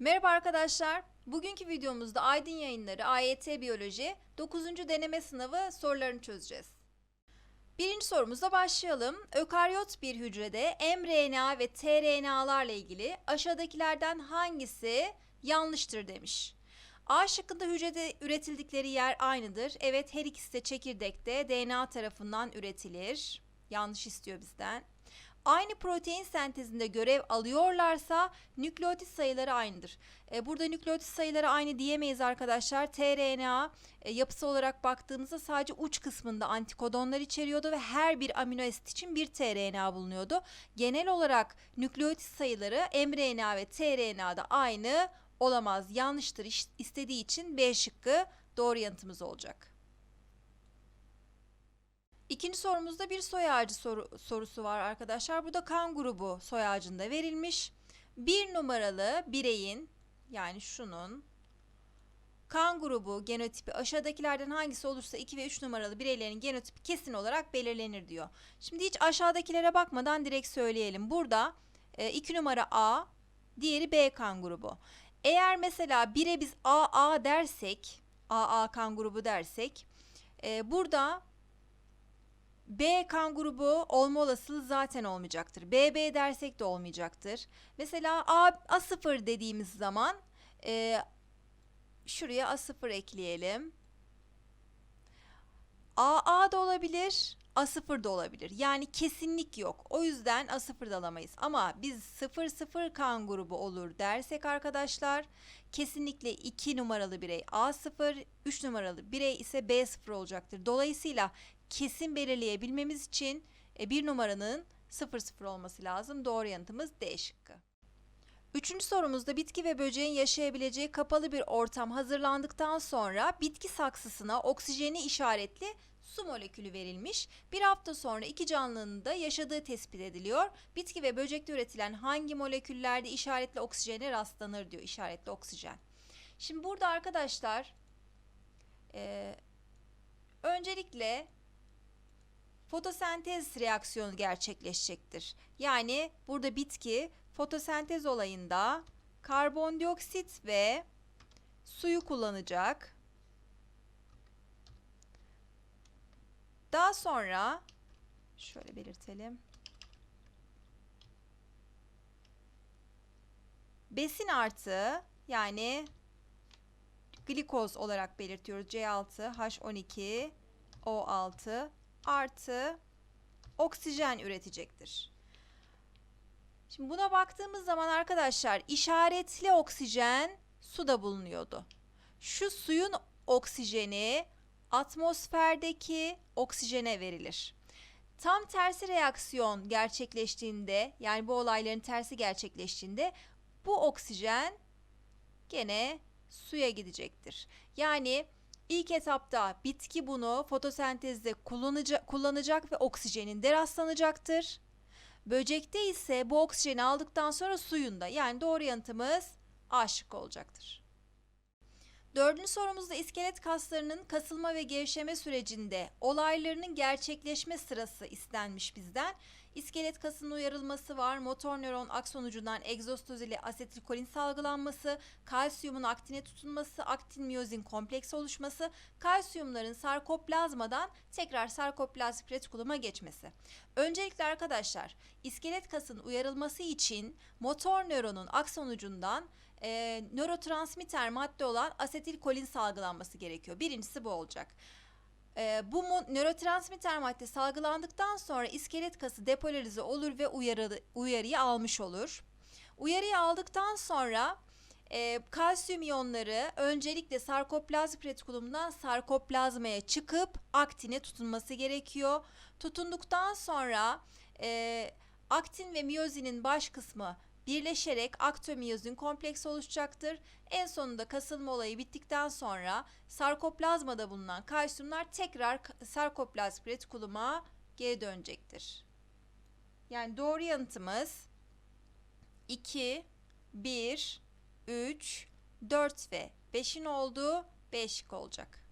Merhaba arkadaşlar. Bugünkü videomuzda Aydın Yayınları AYT Biyoloji 9. deneme sınavı sorularını çözeceğiz. Birinci sorumuzla başlayalım. Ökaryot bir hücrede mRNA ve tRNA'larla ilgili aşağıdakilerden hangisi yanlıştır demiş. A şıkkında hücrede üretildikleri yer aynıdır. Evet her ikisi de çekirdekte DNA tarafından üretilir. Yanlış istiyor bizden. Aynı protein sentezinde görev alıyorlarsa nükleotit sayıları aynıdır. E, burada nükleotit sayıları aynı diyemeyiz arkadaşlar. tRNA e, yapısı olarak baktığımızda sadece uç kısmında antikodonlar içeriyordu ve her bir amino asit için bir tRNA bulunuyordu. Genel olarak nükleotit sayıları mRNA ve tRNA'da aynı olamaz. Yanlıştır istediği için B şıkkı doğru yanıtımız olacak. İkinci sorumuzda bir soy ağacı soru- sorusu var arkadaşlar. Bu da kan grubu soy ağacında verilmiş. Bir numaralı bireyin yani şunun kan grubu genotipi aşağıdakilerden hangisi olursa 2 ve 3 numaralı bireylerin genotipi kesin olarak belirlenir diyor. Şimdi hiç aşağıdakilere bakmadan direkt söyleyelim. Burada 2 numara A, diğeri B kan grubu. Eğer mesela 1'e biz AA dersek, AA kan grubu dersek, e, burada B kan grubu olma olasılığı zaten olmayacaktır. BB dersek de olmayacaktır. Mesela A, A0 dediğimiz zaman e, şuraya A0 ekleyelim. AA da olabilir, A0 da olabilir. Yani kesinlik yok. O yüzden A0 da alamayız. Ama biz 00 kan grubu olur dersek arkadaşlar kesinlikle 2 numaralı birey A0, 3 numaralı birey ise B0 olacaktır. Dolayısıyla kesin belirleyebilmemiz için e, bir numaranın 00 olması lazım. Doğru yanıtımız D şıkkı. Üçüncü sorumuzda bitki ve böceğin yaşayabileceği kapalı bir ortam hazırlandıktan sonra bitki saksısına oksijeni işaretli su molekülü verilmiş. Bir hafta sonra iki canlının da yaşadığı tespit ediliyor. Bitki ve böcekte üretilen hangi moleküllerde işaretli oksijene rastlanır diyor işaretli oksijen. Şimdi burada arkadaşlar e, öncelikle fotosentez reaksiyonu gerçekleşecektir. Yani burada bitki fotosentez olayında karbondioksit ve suyu kullanacak. Daha sonra şöyle belirtelim. Besin artı yani glikoz olarak belirtiyoruz. C6, H12, O6 artı oksijen üretecektir. Şimdi buna baktığımız zaman arkadaşlar işaretli oksijen suda bulunuyordu. Şu suyun oksijeni atmosferdeki oksijene verilir. Tam tersi reaksiyon gerçekleştiğinde yani bu olayların tersi gerçekleştiğinde bu oksijen gene suya gidecektir. Yani ilk etapta bitki bunu fotosentezde kullanacak, kullanacak ve oksijeninde rastlanacaktır. Böcekte ise bu oksijeni aldıktan sonra suyunda yani doğru yanıtımız A şıkkı olacaktır. Dördüncü sorumuzda iskelet kaslarının kasılma ve gevşeme sürecinde olaylarının gerçekleşme sırası istenmiş bizden. İskelet kasının uyarılması var, motor nöron akson ucundan egzostoz ile asetilkolin salgılanması, kalsiyumun aktine tutunması, aktin miyozin kompleks oluşması, kalsiyumların sarkoplazmadan tekrar sarkoplazmik retikuluma geçmesi. Öncelikle arkadaşlar iskelet kasının uyarılması için motor nöronun akson ucundan e, nörotransmitter madde olan asetilkolin salgılanması gerekiyor. Birincisi bu olacak. E, bu nörotransmitter madde salgılandıktan sonra iskelet kası depolarize olur ve uyarı, uyarıyı almış olur. Uyarıyı aldıktan sonra e, kalsiyum iyonları öncelikle sarkoplazmik retikulumdan sarkoplazmaya çıkıp aktine tutunması gerekiyor. Tutunduktan sonra e, aktin ve miyozinin baş kısmı birleşerek aktomiyozin kompleksi oluşacaktır. En sonunda kasılma olayı bittikten sonra sarkoplazmada bulunan kalsiyumlar tekrar sarkoplazmik retikuluma geri dönecektir. Yani doğru yanıtımız 2, 1, 3, 4 ve 5'in olduğu 5 olacak.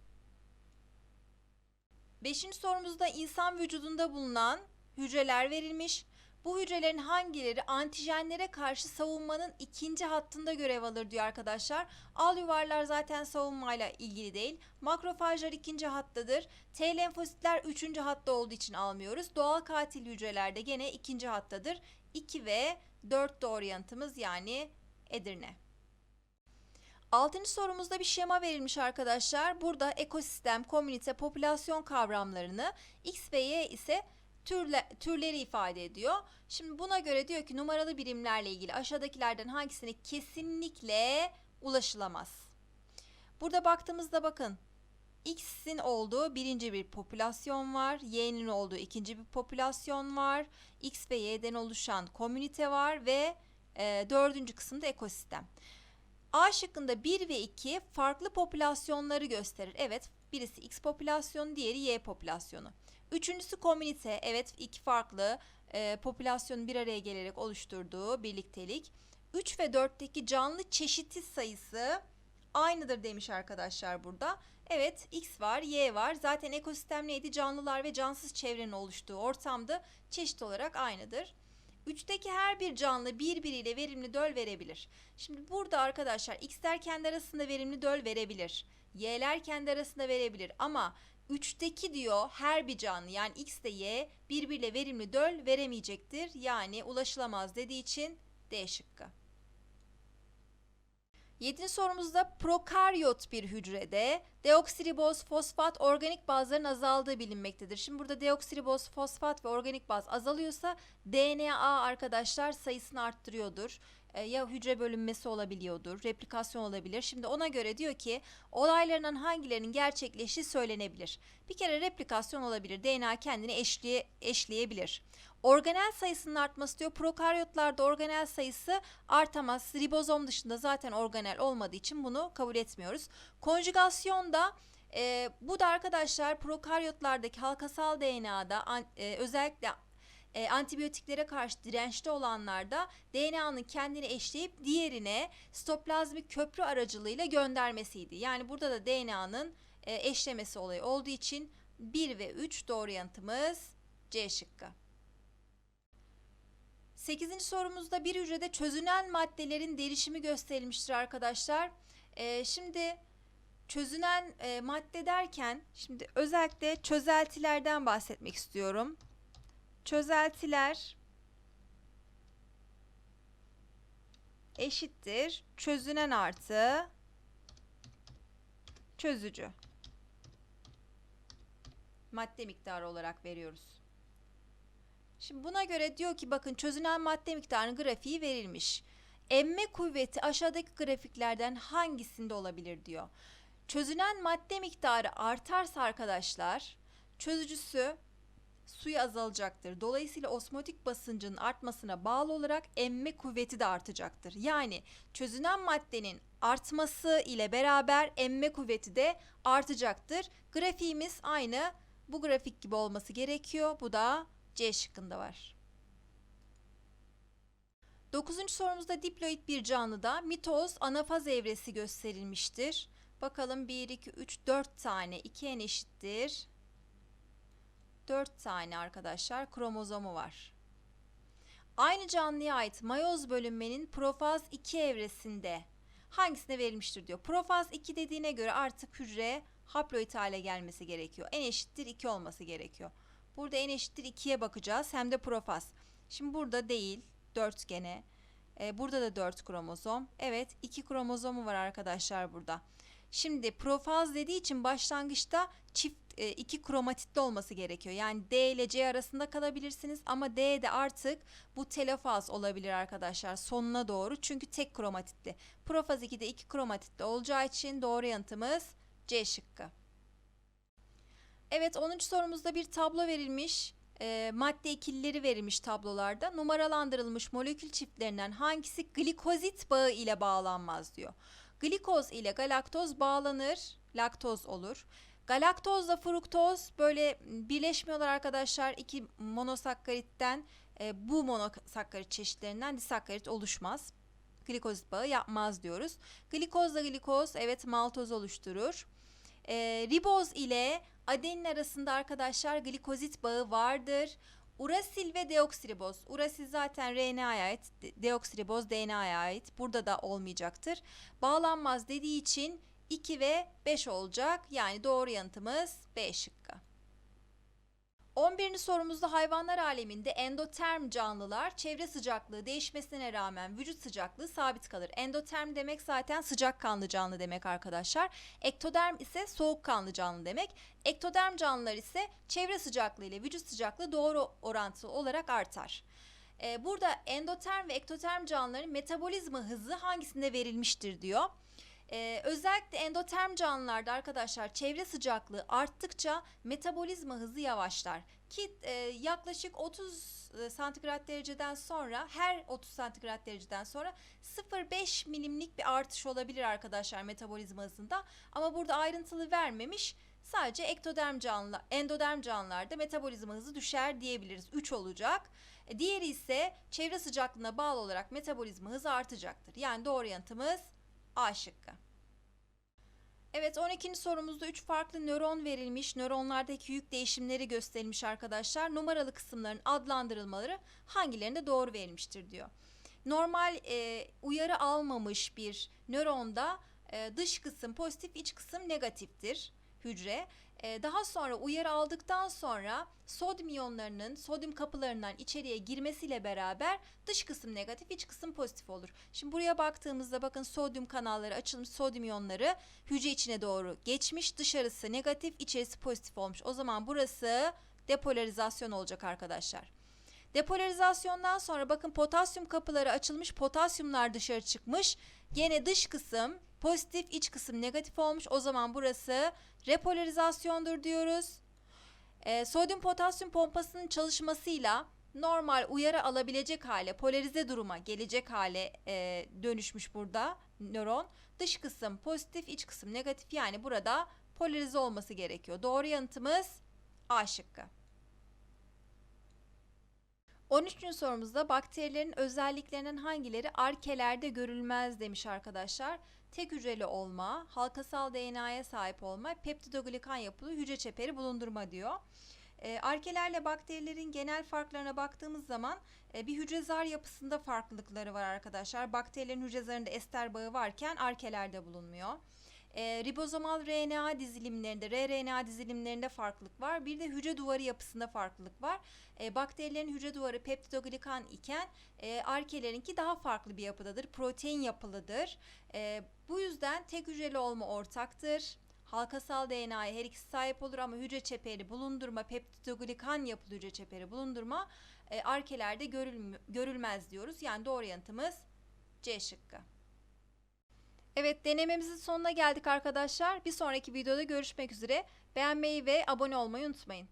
Beşinci sorumuzda insan vücudunda bulunan hücreler verilmiş. Bu hücrelerin hangileri antijenlere karşı savunmanın ikinci hattında görev alır diyor arkadaşlar. Al yuvarlar zaten savunmayla ilgili değil. Makrofajlar ikinci hattadır. T lenfositler üçüncü hatta olduğu için almıyoruz. Doğal katil hücrelerde gene ikinci hattadır. 2 ve 4 doğru yanıtımız yani Edirne. Altıncı sorumuzda bir şema verilmiş arkadaşlar. Burada ekosistem, komünite, popülasyon kavramlarını X ve Y ise türle, türleri ifade ediyor. Şimdi buna göre diyor ki numaralı birimlerle ilgili aşağıdakilerden hangisine kesinlikle ulaşılamaz? Burada baktığımızda bakın X'in olduğu birinci bir popülasyon var. Y'nin olduğu ikinci bir popülasyon var. X ve Y'den oluşan komünite var ve e, dördüncü kısımda ekosistem. A şıkkında 1 ve 2 farklı popülasyonları gösterir. Evet birisi X popülasyonu diğeri Y popülasyonu. Üçüncüsü komünite. Evet iki farklı e, popülasyonun bir araya gelerek oluşturduğu birliktelik. 3 ve 4'teki canlı çeşiti sayısı aynıdır demiş arkadaşlar burada. Evet X var, Y var. Zaten ekosistem neydi? Canlılar ve cansız çevrenin oluştuğu ortamda çeşit olarak aynıdır. Üçteki her bir canlı birbiriyle verimli döl verebilir. Şimdi burada arkadaşlar X'ler kendi arasında verimli döl verebilir. Y'ler kendi arasında verebilir ama 3'teki diyor her bir canlı yani X de Y birbiriyle verimli döl veremeyecektir. Yani ulaşılamaz dediği için D şıkkı. Yedinci sorumuzda prokaryot bir hücrede deoksiriboz, fosfat, organik bazların azaldığı bilinmektedir. Şimdi burada deoksiriboz, fosfat ve organik baz azalıyorsa DNA arkadaşlar sayısını arttırıyordur. E, ya hücre bölünmesi olabiliyordur, replikasyon olabilir. Şimdi ona göre diyor ki olaylarından hangilerinin gerçekleştiği söylenebilir. Bir kere replikasyon olabilir. DNA kendini eşliğe, eşleyebilir. Organel sayısının artması diyor. Prokaryotlarda organel sayısı artamaz. Ribozom dışında zaten organel olmadığı için bunu kabul etmiyoruz. Konjugasyonda e, bu da arkadaşlar prokaryotlardaki halkasal DNA'da an, e, özellikle e, antibiyotiklere karşı dirençli olanlarda DNA'nın kendini eşleyip diğerine stoplazmik köprü aracılığıyla göndermesiydi. Yani burada da DNA'nın e, eşlemesi olayı olduğu için 1 ve 3 doğru yanıtımız C şıkkı. 8. sorumuzda bir hücrede çözünen maddelerin derişimi gösterilmiştir arkadaşlar. Ee, şimdi çözünen e, madde derken şimdi özellikle çözeltilerden bahsetmek istiyorum. Çözeltiler eşittir çözünen artı çözücü. Madde miktarı olarak veriyoruz. Şimdi buna göre diyor ki bakın çözünen madde miktarının grafiği verilmiş. Emme kuvveti aşağıdaki grafiklerden hangisinde olabilir diyor. Çözünen madde miktarı artarsa arkadaşlar çözücüsü suyu azalacaktır. Dolayısıyla osmotik basıncın artmasına bağlı olarak emme kuvveti de artacaktır. Yani çözünen maddenin artması ile beraber emme kuvveti de artacaktır. Grafiğimiz aynı bu grafik gibi olması gerekiyor. Bu da C şıkkında var. Dokuzuncu sorumuzda diploid bir canlıda mitoz anafaz evresi gösterilmiştir. Bakalım 1, 2, 3, 4 tane 2n eşittir. 4 tane arkadaşlar kromozomu var. Aynı canlıya ait mayoz bölünmenin profaz 2 evresinde hangisine verilmiştir diyor. Profaz 2 dediğine göre artık hücre haploid hale gelmesi gerekiyor. En eşittir 2 olması gerekiyor. Burada n eşittir 2'ye bakacağız. Hem de profaz. Şimdi burada değil. 4 gene. Ee, burada da 4 kromozom. Evet 2 kromozomu var arkadaşlar burada. Şimdi profaz dediği için başlangıçta çift e, iki kromatitli olması gerekiyor. Yani D ile C arasında kalabilirsiniz ama D de artık bu telofaz olabilir arkadaşlar sonuna doğru. Çünkü tek kromatitli. Profaz 2'de iki kromatitli olacağı için doğru yanıtımız C şıkkı. Evet 10. sorumuzda bir tablo verilmiş. E, madde ikilileri verilmiş tablolarda. Numaralandırılmış molekül çiftlerinden hangisi glikozit bağı ile bağlanmaz diyor. Glikoz ile galaktoz bağlanır, laktoz olur. Galaktozla fruktoz böyle birleşmiyorlar arkadaşlar. İki monosakkaritten e, bu monosakkarit çeşitlerinden disakkarit oluşmaz. Glikozit bağı yapmaz diyoruz. Glikozla glikoz evet maltoz oluşturur. E, riboz ile adenin arasında arkadaşlar glikozit bağı vardır. Urasil ve deoksiriboz. Urasil zaten RNA'ya ait, de- deoksiriboz DNA'ya ait. Burada da olmayacaktır. Bağlanmaz dediği için 2 ve 5 olacak. Yani doğru yanıtımız B şıkkı. 11. sorumuzda hayvanlar aleminde endoterm canlılar çevre sıcaklığı değişmesine rağmen vücut sıcaklığı sabit kalır. Endoterm demek zaten sıcakkanlı canlı demek arkadaşlar. Ektoderm ise soğukkanlı canlı demek. Ektoderm canlılar ise çevre sıcaklığı ile vücut sıcaklığı doğru orantılı olarak artar. Ee, burada endoterm ve ektoterm canlıların metabolizma hızı hangisinde verilmiştir diyor. Ee, özellikle endoterm canlılarda arkadaşlar çevre sıcaklığı arttıkça metabolizma hızı yavaşlar. Ki e, yaklaşık 30 e, santigrat dereceden sonra her 30 santigrat dereceden sonra 0,5 milimlik bir artış olabilir arkadaşlar metabolizma hızında. Ama burada ayrıntılı vermemiş. Sadece ektoderm canlı, endoderm canlılarda metabolizma hızı düşer diyebiliriz. 3 olacak. E, diğeri ise çevre sıcaklığına bağlı olarak metabolizma hızı artacaktır. Yani doğru yanıtımız A şıkkı. Evet 12. sorumuzda 3 farklı nöron verilmiş. Nöronlardaki yük değişimleri gösterilmiş arkadaşlar. Numaralı kısımların adlandırılmaları hangilerinde doğru verilmiştir diyor. Normal e, uyarı almamış bir nöronda e, dış kısım pozitif, iç kısım negatiftir hücre. E, daha sonra uyarı aldıktan sonra sodyum iyonlarının sodyum kapılarından içeriye girmesiyle beraber dış kısım negatif, iç kısım pozitif olur. Şimdi buraya baktığımızda bakın sodyum kanalları açılmış, sodyum iyonları hücre içine doğru geçmiş. Dışarısı negatif, içerisi pozitif olmuş. O zaman burası depolarizasyon olacak arkadaşlar. Depolarizasyondan sonra bakın potasyum kapıları açılmış, potasyumlar dışarı çıkmış. Gene dış kısım pozitif, iç kısım negatif olmuş. O zaman burası repolarizasyondur diyoruz. Ee, sodyum potasyum pompasının çalışmasıyla normal uyarı alabilecek hale, polarize duruma gelecek hale e, dönüşmüş burada nöron. Dış kısım pozitif, iç kısım negatif. Yani burada polarize olması gerekiyor. Doğru yanıtımız A şıkkı. 13. sorumuzda bakterilerin özelliklerinin hangileri arkelerde görülmez demiş arkadaşlar. Tek hücreli olma, halkasal DNA'ya sahip olma, peptidoglikan yapılı hücre çeperi bulundurma diyor. E, arkelerle bakterilerin genel farklarına baktığımız zaman e, bir hücre zar yapısında farklılıkları var arkadaşlar. Bakterilerin hücre zarında ester bağı varken arkelerde bulunmuyor. E, ribozomal RNA dizilimlerinde, rRNA dizilimlerinde farklılık var. Bir de hücre duvarı yapısında farklılık var. E, bakterilerin hücre duvarı peptidoglikan iken e, arkelerinki daha farklı bir yapıdadır. Protein yapılıdır. E, bu yüzden tek hücreli olma ortaktır. Halkasal DNA'ya her ikisi sahip olur ama hücre çeperi bulundurma, peptidoglikan yapılı hücre çeperi bulundurma e, arkelerde görülm- görülmez diyoruz. Yani doğru yanıtımız C şıkkı. Evet denememizin sonuna geldik arkadaşlar. Bir sonraki videoda görüşmek üzere. Beğenmeyi ve abone olmayı unutmayın.